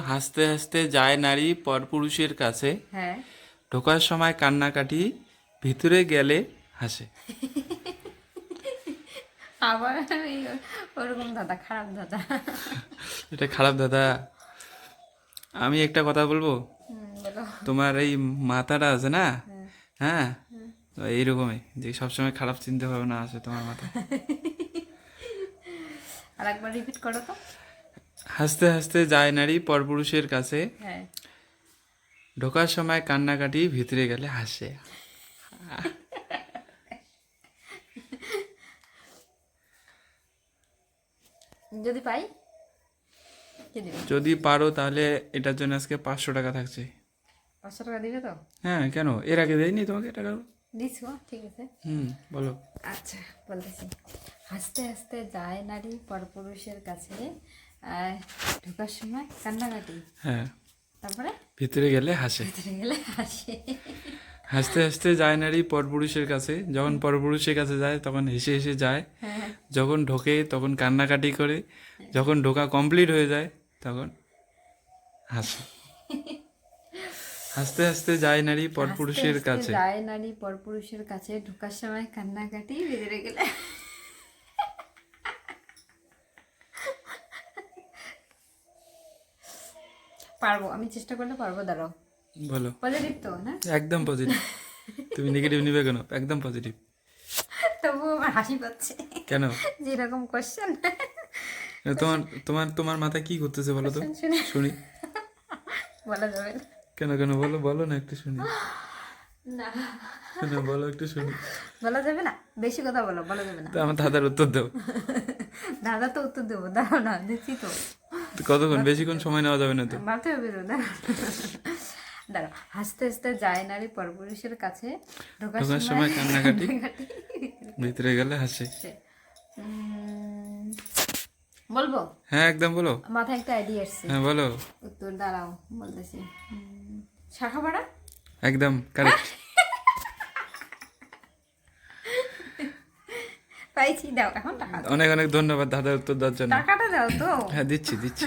হাসতে হাসতে যায় নারী পরপুরুষের কাছে। হ্যাঁ। ঢোকার সময় কান্নাকাটি ভিতরে গেলে হাসে। আবার ওরকম দাদা খারাপ দাদা। এটা খারাপ দাদা। আমি একটা কথা বলব? তোমার এই মাথাটা আছে না? হ্যাঁ। এইরকমই যে সবসময় খারাপ চিন্তা ভাবনা আছে তোমার মাথায়। আর একবার রিপিট করো তো। হাসতে হাসতে যায় নারী পরপুরুষের কাছে। হ্যাঁ। ঢোকার সময় কান্নাকাটি ভিতরে গেলে হাসে। যদি পাই? যদি পারো তাহলে এটার জন্য আজকে পাঁচশো টাকা থাকছে। পাঁচশো টাকা দিবে তো? হ্যাঁ কেন? এর আগে দেয়নি তোমাকে টাকা দিছো ঠিক আছে। হুম বলো। আচ্ছা বলতেছি। হাসতে হাসতে যায় নারী পরপুরুষের কাছে ঢোকার সময় কান্নাকাটি। হ্যাঁ। তারপরে? ভিতরে গেলে হাসে। ভিতরে গেলে হাসে। হাসতে হাসতে যায় নারী পরপুরুষের কাছে। যখন পরপুরুষের কাছে যায় তখন হেসে হেসে যায়। হ্যাঁ। যখন ঢোকে তখন কান্নাকাটি করে। যখন ঢোকা কমপ্লিট হয়ে যায় তখন হাসে। হাসতে হাসতে যায় নারী পরপুরুষের কাছে। যায় নারী পরপুরুষের কাছে। ঢোকার সময় কান্নাকাটি ভিতরে গেলে পারব আমি চেষ্টা করলে পারব দাঁড়াও। বলো। পজিটিভ তো না? একদম পজিটিভ তুমি নেগেটিভ নিবে কেন? একদম পজিটিভ তবুও আমার হাসি পাচ্ছে। কেন? যেরকম কোশ্চেন তোমার তোমার তোমার মাথায় কি করতেছে বলো তো? শুনে বলা যাবে না। কেন কেন? বলো বলো না একটু শুনি। না। বলো একটু শুনি। বলা যাবে না? বেশি কথা বলো বলা যাবে না। তো আমার দাদার উত্তর দাও। দাদা তো উত্তর দেবো দাও না দিচ্ছি তো। কতক্ষণ? বেশিক্ষণ সময় নেওয়া যাবে না তো। ভাবতে হবে দাঁড়াও দাঁড়াও হাসতে হাসতে যায় নারী পরপুরুষের কাছে ঢোকার সময় কান্নাকাটি। ভিতরে গেলে হাসে। বলব? হ্যাঁ একদম বলো। মাথায় একটা আইডিয়া এসছে হ্যাঁ বলো। উত্তর দাঁড়াও বলতেছি। উম, শাখা পাড়া একদম কারেক্ট পাইছি দাও এখন টাকা অনেক অনেক ধন্যবাদ দাদা উত্তর দেওয়ার জন্য। টাকাটা দাও তো। হ্যাঁ দিচ্ছি দিচ্ছি।